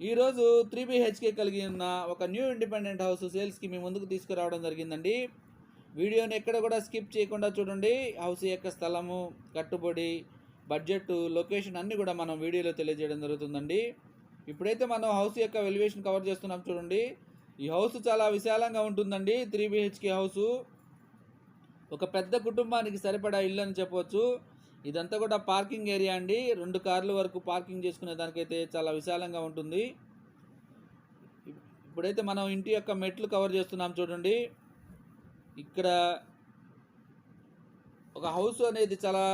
ఈరోజు three BHK కలిగి ఉన్న ఒక న్యూ ఇండిపెండెంట్ హౌస్ సేల్స్కి మీ ముందుకు తీసుకురావడం జరిగిందండి. వీడియోని ఎక్కడ కూడా స్కిప్ చేయకుండా చూడండి. హౌస్ యొక్క స్థలము కట్టుబడి బడ్జెట్ లొకేషన్ అన్నీ కూడా మనం వీడియోలో తెలియజేయడం జరుగుతుందండి. ఇప్పుడైతే మనం హౌస్ యొక్క వెల్యువేషన్ కవర్ చేస్తున్నాం చూడండి. ఈ హౌస్ చాలా విశాలంగా ఉంటుందండి త్రీ బిహెచ్కే హౌసు. ఒక పెద్ద కుటుంబానికి సరిపడా ఇల్లు అని చెప్పవచ్చు ఇదంతా కూడా పార్కింగ్ ఏరియా అండి. రెండు కార్ల వరకు పార్కింగ్ చేసుకునే దానికైతే చాలా విశాలంగా ఉంటుంది. ఇప్పుడైతే మనం ఇంటి యొక్క మెట్లు కవర్ చేస్తున్నాం చూడండి. ఇక్కడ ఒక హౌస్ అనేది చాలా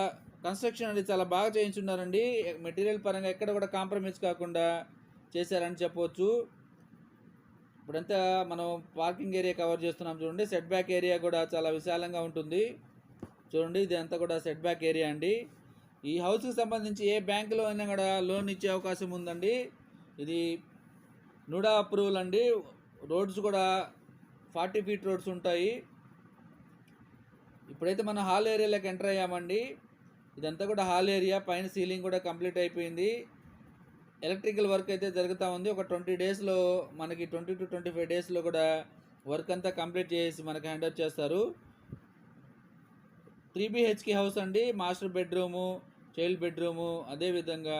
కన్స్ట్రక్షన్ అనేది చాలా బాగా చేయించున్నారండి. మెటీరియల్ పరంగా ఎక్కడ కూడా కాంప్రమైజ్ కాకుండా చేశారని చెప్పవచ్చు ఇప్పుడంతా మనం పార్కింగ్ ఏరియా కవర్ చేస్తున్నాం చూడండి. సెట్ బ్యాక్ ఏరియా కూడా చాలా విశాలంగా ఉంటుంది. చూడండి ఇది అంతా కూడా సెట్ బ్యాక్ ఏరియా అండి. ఈ హౌస్కి సంబంధించి ఏ బ్యాంకులో అయినా కూడా లోన్ ఇచ్చే అవకాశం ఉందండి. ఇది నుడా అప్రూవల్ అండి. రోడ్స్ కూడా ఫార్టీ ఫీట్ రోడ్స్ ఉంటాయి. ఇప్పుడైతే మనం హాల్ ఏరియాలోకి ఎంటర్ అయ్యామండి. ఇదంతా కూడా హాల్ ఏరియా పైన సీలింగ్ కూడా కంప్లీట్ అయిపోయింది. ఎలక్ట్రికల్ వర్క్ అయితే జరుగుతూ ఉంది. ఒక ట్వంటీ డేస్లో మనకి ట్వంటీ టు ట్వంటీ ఫైవ్ డేస్లో కూడా వర్క్ అంతా కంప్లీట్ చేసి మనకి హ్యాండ్ ఓవర్ చేస్తారు. త్రీ బిహెచ్కే హౌస్ అండి. మాస్టర్ బెడ్రూము చైల్డ్ బెడ్రూము అదేవిధంగా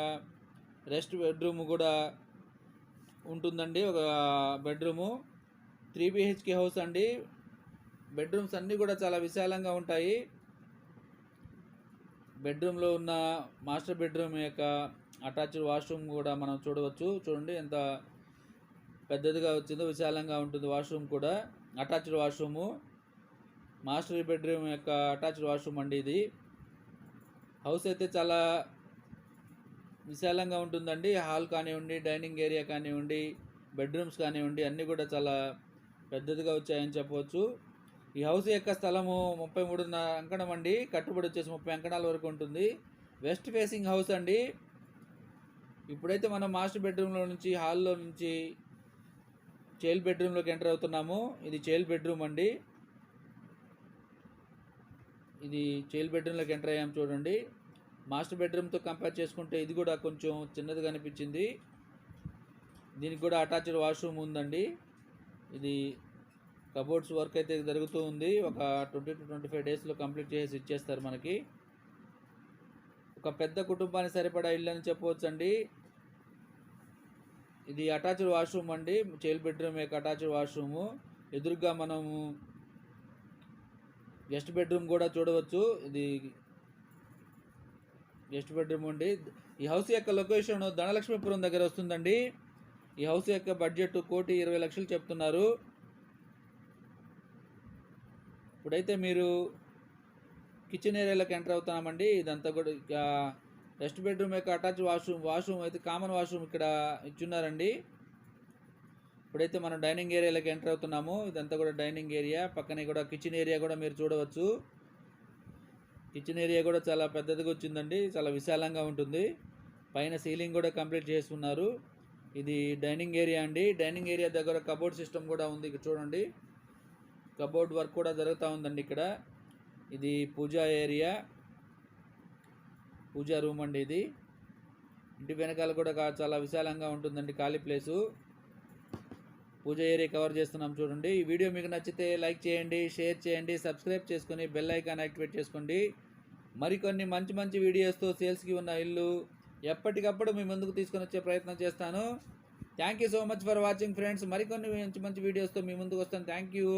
రెస్ట్ బెడ్రూమ్ కూడా ఉంటుందండి. ఒక బెడ్రూము. త్రీ బిహెచ్కే హౌస్ అండి. బెడ్రూమ్స్ అన్నీ కూడా చాలా విశాలంగా ఉంటాయి. బెడ్రూమ్లో ఉన్న మాస్టర్ బెడ్రూమ్ యొక్క అటాచ్డ్ వాష్రూమ్ కూడా మనం చూడవచ్చు. చూడండి ఎంత పెద్దదిగా వచ్చిందో విశాలంగా ఉంటుంది వాష్రూమ్ కూడా. Attached washroom. మాస్టర్ బెడ్రూమ్ యొక్క అటాచ్డ్ వాష్రూమ్ అండి ఇది. హౌస్ అయితే చాలా విశాలంగా ఉంటుందండి. హాల్ కానివ్వండి డైనింగ్ ఏరియా కానివ్వండి బెడ్రూమ్స్ కానివ్వండి అన్నీ కూడా చాలా పెద్దదిగా వచ్చాయని చెప్పవచ్చు. ఈ హౌస్ యొక్క స్థలము ముప్పై మూడున్నర అంకణం అండి. కట్టుబడి వచ్చేసి ముప్పై అంకణాల వరకు ఉంటుంది. వెస్ట్ ఫేసింగ్ హౌస్ అండి. ఇప్పుడైతే మనం మాస్టర్ బెడ్రూమ్లో నుంచి హాల్లో నుంచి చైల్డ్ బెడ్రూమ్లోకి ఎంటర్ అవుతున్నాము. ఇది చైల్డ్ బెడ్రూమ్ అండి. ఇది చైల్డ్ బెడ్రూమ్లోకి ఎంటర్ అయ్యాము చూడండి. మాస్టర్ బెడ్రూమ్తో కంపేర్ చేసుకుంటే ఇది కూడా కొంచెం చిన్నదిగా అనిపించింది. దీనికి కూడా అటాచ్డ్ వాష్రూమ్ ఉందండి. ఇది కబోర్డ్స్ వర్క్ అయితే జరుగుతూ ఉంది. ఒక ట్వంటీ టు ట్వంటీ ఫైవ్ డేస్లో కంప్లీట్ చేసి ఇచ్చేస్తారు మనకి. ఒక పెద్ద కుటుంబానికి సరిపడా ఇల్లు అని చెప్పవచ్చు అండి ఇది అటాచ్డ్ వాష్రూమ్ అండి. చైల్డ్ బెడ్రూమ్ యొక్క అటాచ్డ్ వాష్రూము ఎదురుగా మనము గెస్ట్ బెడ్రూమ్ కూడా చూడవచ్చు. ఇది గెస్ట్ బెడ్రూమ్ అండి ఈ హౌస్ యొక్క లొకేషన్ ధనలక్ష్మీపురం దగ్గర వస్తుందండి. ఈ హౌస్ యొక్క బడ్జెట్ కోటి ఇరవై లక్షలు చెప్తున్నారు. ఇప్పుడైతే మీరు కిచెన్ ఏరియాలోకి ఎంటర్ అవుతున్నామండి. ఇదంతా కూడా ఇక రెస్ట్ బెడ్రూమ్ యొక్క అటాచ్ వాష్రూమ్ వాష్రూమ్ అయితే కామన్ వాష్రూమ్ ఇక్కడ ఇచ్చున్నారండి. ఇప్పుడైతే మనం డైనింగ్ ఏరియాలోకి ఎంటర్ అవుతున్నాము. ఇదంతా కూడా డైనింగ్ ఏరియా. పక్కనే కూడా కిచెన్ ఏరియా కూడా మీరు చూడవచ్చు. కిచెన్ ఏరియా కూడా చాలా పెద్దదిగా వచ్చిందండి. చాలా విశాలంగా ఉంటుంది. పైన సీలింగ్ కూడా కంప్లీట్ చేసుకున్నారు ఇది డైనింగ్ ఏరియా అండి. డైనింగ్ ఏరియా దగ్గర కబోర్డ్ సిస్టమ్ కూడా ఉంది. ఇక్కడ చూడండి. కబోర్డ్ వర్క్ కూడా జరుగుతూ ఉందండి ఇక్కడ. ఇది పూజా ఏరియా. పూజా రూమ్ అండి ఇది. ఇంటి వెనకాల కూడా చాలా విశాలంగా ఉంటుందండి ఖాళీ ప్లేసు. పూజ ఏరియా కవర్ చేస్తున్నాం చూడండి. ఈ వీడియో మీకు నచ్చితే లైక్ చేయండి షేర్ చేయండి సబ్స్క్రైబ్ చేసుకొని బెల్ ఐకాన్ యాక్టివేట్ చేసుకోండి. మరికొన్ని మంచి మంచి వీడియోస్తో సేల్స్కి ఉన్న ఇల్లు ఎప్పటికప్పుడు మీ ముందుకు తీసుకొని వచ్చే ప్రయత్నం చేస్తాను. Thank you so much for watching friends మరికొన్ని మంచి మంచి వీడియోస్తో మీ ముందుకు వస్తాను. Thank you